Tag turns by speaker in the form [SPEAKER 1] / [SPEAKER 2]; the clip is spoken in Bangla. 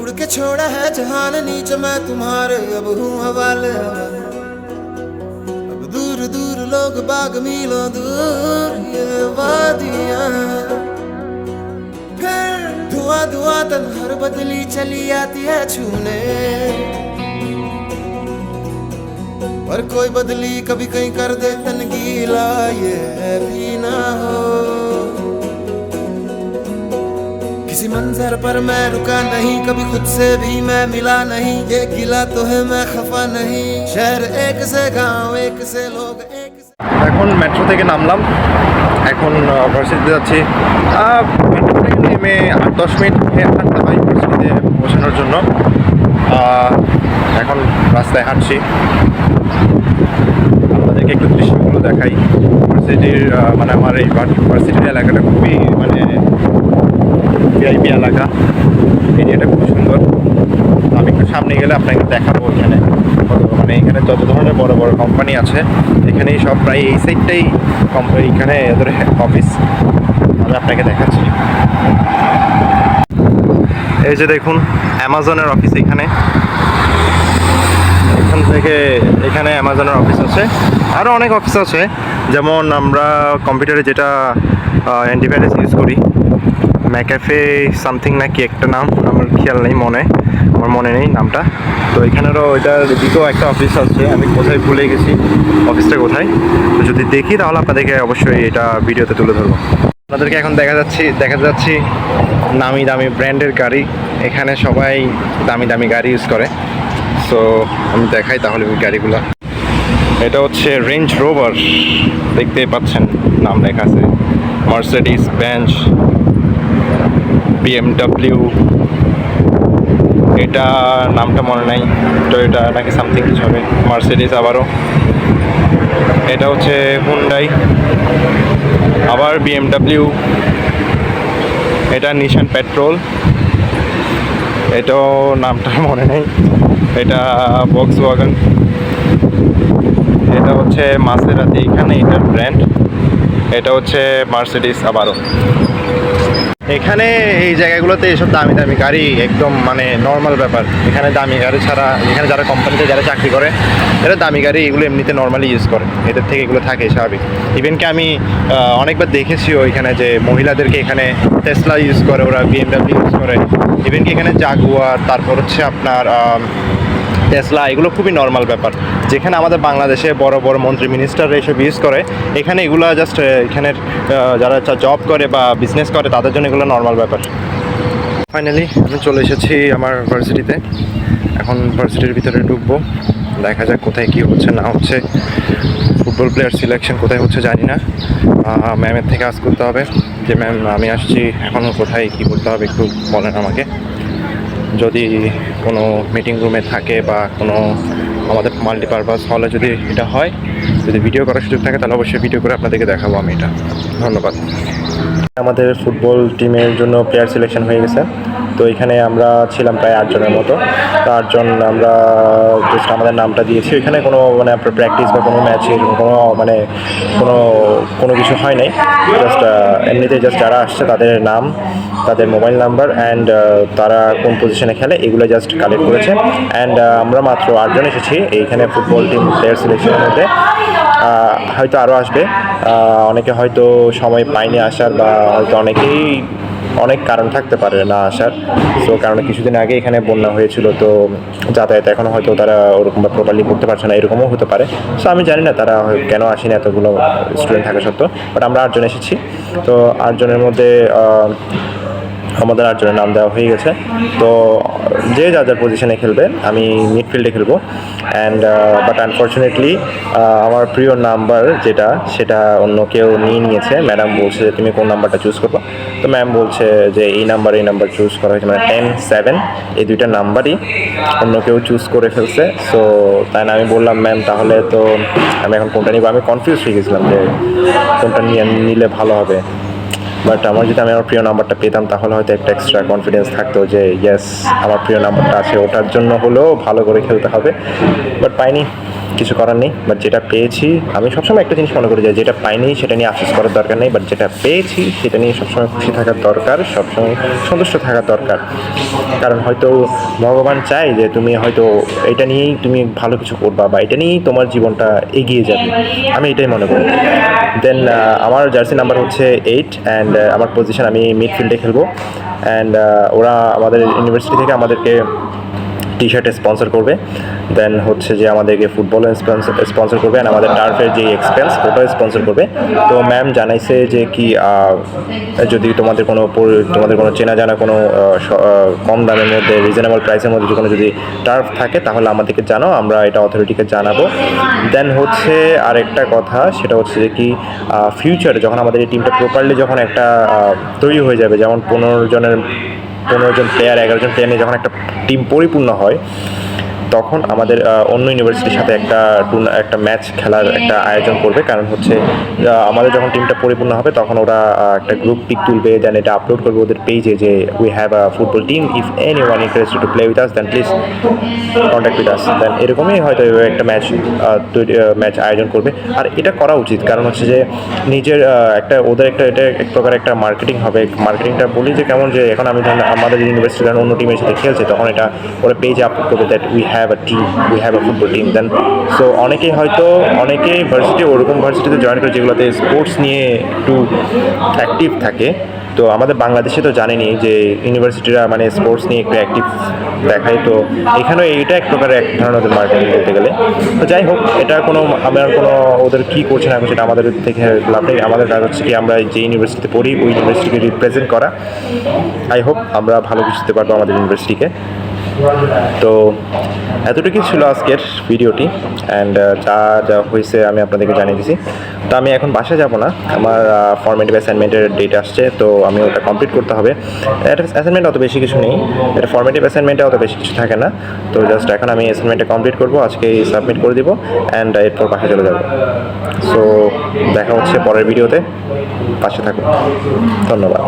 [SPEAKER 1] उड़ के छोड़ा है जहान नीचे, मैं तुम्हारे अब हूँ हवाले। अब दूर दूर लोग बाग मिलो दूर, ये वादियाँ। धुआँ धुआँ तन्हर बदली चली आती है छूने। पर कोई बदली कभी कहीं कर दे तन गीला, ये भी ना हो। मंजर पर मैं रुका नहीं कभी खुद से भी मैं मिला नहीं ये गिला तो है मैं खफा नहीं शहर एक से गांव एक से लोग एक से
[SPEAKER 2] এখন মেট্রো থেকে নামলাম এখন ভার্সিটিতে যাচ্ছি মেট্রো থেকে নেমে আট দশ মিনিট হেঁটে হাঁটতে হয় ভার্সিটিতে পৌঁছানোর জন্য আহ, এখন রাস্তায় হাঁটছি আপনাদেরকে একটু দৃশ্যগুলো দেখাই ভার্সিটির আহ, মানে আমার এই ভার্সিটির এলাকাটা খুবই মানে ভিআইপি এলাকা। এরিয়াটা খুব সুন্দর। আমি একটু সামনে গেলে আপনাকে দেখাবো এখানে। মানে এখানে যত ধরনের বড় বড় কোম্পানি আছে, এখানেই সব প্রায় এই সাইডটাই কোম্পানি এখানে এদের অফিস আমি আপনাকে দেখাচ্ছি। এই যে দেখুন অ্যামাজনের অফিস এখানে। এখান থেকে এখানে অ্যামাজনের অফিস আছে। আরও অনেক অফিস আছে। যেমন আমরা কম্পিউটারে যেটা অ্যান্টিভাইরাস ইউজ করি ম্যাকাফে সামথিং নাকি একটা নাম, আমার খেয়াল নেই মনে, আমার মনে নেই নামটা। তো এখানেরও এটার দিকেও একটা অফিস আছে, আমি কোথায় ভুলে গেছি। অফিসটা কোথায়? তো যদি দেখি তাহলে আপনাদেরকে অবশ্যই এটা ভিডিওতে তুলে ধরবো। আপনাদেরকে এখন দেখা যাচ্ছি দেখা যাচ্ছি নামি দামি ব্র্যান্ডের গাড়ি। এখানে সবাই দামি দামি গাড়ি ইউজ করে। সো আমি দেখাই তাহলে ওই গাড়িগুলো। এটা হচ্ছে রেঞ্জ রোভার দেখতে পাচ্ছেন, নাম লেখা আছে। মার্সিডিস বেঞ্চ বিএমডাব্লিউ এটা নামটা মনে নাই তো এটা নাকি সামথিং কিছু হবে মার্সিডিস আবারও। এটা হচ্ছে হুন্ডাই আবার বিএমডাব্লিউ এটা নিশান পেট্রোল এটাও নামটা মনে নেই, এটা বক্স ওয়াগন এটা হচ্ছে মাসেরাতি এখানে এটার ব্র্যান্ড এটা হচ্ছে মার্সিডিস আবারও। এখানে এই জায়গাগুলোতে এসব দামি দামি গাড়ি একদম মানে নর্মাল ব্যাপার। এখানে দামি গাড়ি ছাড়া, এখানে যারা কোম্পানিতে যারা চাকরি করে, এরা দামি গাড়ি এগুলো এমনিতে নর্মালি ইউজ করে। এদের থেকে এগুলো থাকে স্বাভাবিক। ইভেন কি আমি অনেকবার দেখেছি ওইখানে যে মহিলাদেরকে এখানে টেসলা ইউজ করে, ওরা বিএমডাব্লিউ ইউজ করে। ইভেন কি এখানে জাগুয়ার তারপর হচ্ছে আপনার টেসলা এগুলো খুবই নর্মাল ব্যাপার। যেখানে আমাদের বাংলাদেশে বড় বড় মন্ত্রী মিনিস্টার এসব ইউজ করে, এখানে এগুলো জাস্ট এখানের যারা জব করে বা বিজনেস করে, তাদের জন্য এগুলো নর্মাল ব্যাপার। ফাইনালি আমি চলে এসেছি আমার ভার্সিটিতে এখন ভার্সিটির ভিতরে ঢুকবো। দেখা যাক কোথায় কী হচ্ছে, না হচ্ছে। ফুটবল প্লেয়ার সিলেকশন কোথায় হচ্ছে জানি না। ম্যামের থেকে আজ করতে হবে। যে ম্যাম আমি আসছি, এখন কোথায় কী করতে হবে একটু বলেন আমাকে। যদি কোনো মিটিং রুমে থাকে বা কোনো আমাদের মাল্টিপারপাস হলে যদি এটা হয়, যদি ভিডিও করার সুযোগ থাকে, তাহলে অবশ্যই ভিডিও করে আপনাদেরকে দেখাবো আমি এটা। ধন্যবাদ। আমাদের ফুটবল টিমের জন্য প্লেয়ার সিলেকশন হয়ে গেছে। তো এখানে আমরা ছিলাম প্রায় আটজনের মতো। তো আটজন আমরা জাস্ট আমাদের নামটা দিয়েছি। এখানে কোনো মানে আপনার প্র্যাকটিস বা কোনো ম্যাচের কোনো মানে কোনো কোনো কিছু হয় নাই। জাস্ট এমনিতে জাস্ট যারা আসছে তাদের নাম, তাদের মোবাইল নাম্বার অ্যান্ড তারা কোন পজিশনে খেলে এগুলো জাস্ট কালেক্ট করেছে। অ্যান্ড আমরা মাত্র আটজন এসেছি এইখানে ফুটবল টিম প্লেয়ার সিলেকশনের মধ্যে। হয়তো আরও আসবে। অনেকে হয়তো সময় পায়নি আসার বা হয়তো অনেকেই অনেক কারণ থাকতে পারে না আসার। সো কারণ কিছুদিন আগে এখানে বন্যা হয়েছিল, তো যাতায়াত এখন হয়তো তারা ওরকম বা প্রপারলি করতে পারছে না, এরকমও হতে পারে। সো আমি জানি না তারা কেন আসেনি এতগুলো স্টুডেন্ট থাকা সত্ত্বেও বাট আমরা আটজন এসেছি। তো আটজনের মধ্যে আমাদের আটজনের নাম দেওয়া হয়ে গেছে। তো যে যা যার পজিশনে খেলবে, আমি মিডফিল্ডে খেলব। অ্যান্ড বাট আনফর্চুনেটলি আমার প্রিয় নাম্বার যেটা, সেটা অন্য কেউ নিয়ে নিয়েছে। ম্যাডাম বলছে যে, তুমি কোন নাম্বারটা চুজ করব? তো ম্যাম বলছে যে, এই নাম্বার এই নাম্বার চুজ করা হয়েছে। মানে টেন সেভেন এই দুইটা নাম্বারই অন্য কেউ চুজ করে ফেলছে। সো তাই না, আমি বললাম ম্যাম তাহলে তো আমি এখন কোনটা নিবো? আমি কনফিউজ হয়ে গেছিলাম যে, কোনটা নিয়ে নিলে ভালো হবে। বাট আমার যদি আমি আমার প্রিয় নাম্বারটা পেতাম, তাহলে হয়তো একটা এক্সট্রা কনফিডেন্স থাকতো যে ইয়েস আমার প্রিয় নাম্বারটা আছে। ওটার জন্য হলেও ভালো করে খেলতে হবে। বাট পাইনি। কিছু করার নেই বাট যেটা পেয়েছি, আমি সবসময় একটা জিনিস মনে করি যে যেটা পাইনি সেটা নিয়ে আফসোস করার দরকার নেই বাট যেটা পেয়েছি সেটা নিয়ে সবসময় খুশি থাকার দরকার, সবসময় সন্তুষ্ট থাকার দরকার। কারণ হয়তো ভগবান চায় যে তুমি হয়তো এটা নিয়েই তুমি ভালো কিছু করবা বা এটা নিয়েই তোমার জীবনটা এগিয়ে যাবে। আমি এটাই মনে করি। দেন আমার জার্সি নাম্বার হচ্ছে এইট অ্যান্ড আমার পজিশন আমি মিডফিল্ডে খেলব। অ্যান্ড ওরা আমাদের ইউনিভার্সিটি থেকে আমাদেরকে টি শার্ট স্পন্সর করবে। দেন হচ্ছে যে আমাদেরকে ফুটবল স্পন্সর করবে অ্যান্ড আমাদের টার্ফের যে এক্সপেন্স ওটাও স্পন্সর করবে। তো ম্যাম জানাইছে যে কি যদি তোমাদের কোনো তোমাদের কোনো চেনা জানা কোনো কম দামের মধ্যে রিজনেবল প্রাইসের মধ্যে কোনো যদি টার্ফ থাকে তাহলে আমাদেরকে জানাও, আমরা এটা অথরিটিকে জানাব। দেন হচ্ছে আরেকটা কথা, সেটা হচ্ছে যে কি ফিউচারে যখন আমাদের এই টিমটা প্রপারলি যখন একটা তৈরি হয়ে যাবে, যেমন পনেরো জনের পনেরো জন প্লেয়ার এগারো জন প্লেয়ার নিয়ে যখন একটা টিম পরিপূর্ণ হয় তখন আমাদের অন্য ইউনিভার্সিটির সাথে একটা একটা ম্যাচ খেলার একটা আয়োজন করবে। কারণ হচ্ছে আমাদের যখন টিমটা পরিপূর্ণ হবে, তখন ওরা একটা গ্রুপ পিক তুলবে দেন এটা আপলোড করবে ওদের পেজে যে we have a football team if anyone interested to play with us then please contact with us then এরকমই হয়তো একটা ম্যাচ ম্যাচ আয়োজন করবে। আর এটা করা উচিত। কারণ হচ্ছে যে, নিজের একটা, ওদের একটা, এটা এক প্রকার একটা মার্কেটিং হবে। মার্কেটিংটা বলি যে কেমন যে, এখন আমি আমাদের ইউনিভার্সিটি অন্য টিমের সাথে খেলছে, তখন এটা ওরা পেজে আপলোড করবে that we have a team we have a football team then so অনেকেই হয়তো, অনেকেই ভার্সিটি ওরকম ভার্সিটিতে জয়েন করে যেগুলোতে স্পোর্টস নিয়ে একটু অ্যাক্টিভ থাকে, তো আমাদের বাংলাদেশে তো জানেনি যে ইউনিভার্সিটিরা মানে স্পোর্টস নিয়ে একটু অ্যাক্টিভ দেখায়, তো এখানেও এইটা এক প্রকার এক ধরনের মার্কেটিং বলতে গেলে। তো যাই হোক, এটা কোনো, আমার কোনো ওদের কী করছে না এটা আমাদের থেকে লাভ নেই, আমাদের কাজ হচ্ছে কি আমরা যে ইউনিভার্সিটিতে পড়ি, ওই ইউনিভার্সিটিকে রিপ্রেজেন্ট করা। আই হোপ আমরা ভালো কিছু দিতে পারব আমাদের ইউনিভার্সিটিকে তো এতটুকুই ছিল আজকের ভিডিওটি অ্যান্ড যা যা হয়েছে আমি আপনাদেরকে জানিয়ে দিছি। তো আমি এখন বাসায় যাব না, আমার ফর্মেটিভ অ্যাসাইনমেন্টের ডেট আসছে, তো আমি ওটা কমপ্লিট করতে হবে। অ্যাসাইনমেন্ট অত বেশি কিছু নেই এটা ফর্মেটিভ অ্যাসাইনমেন্টে অত বেশি কিছু থাকে না। তো জাস্ট এখন আমি অ্যাসাইনমেন্টটা কমপ্লিট করব, আজকে সাবমিট করে দিব অ্যান্ড এরপর বাসায় চলে যাব। সো দেখা হচ্ছে পরের ভিডিওতে, পাশে থাকুন। ধন্যবাদ।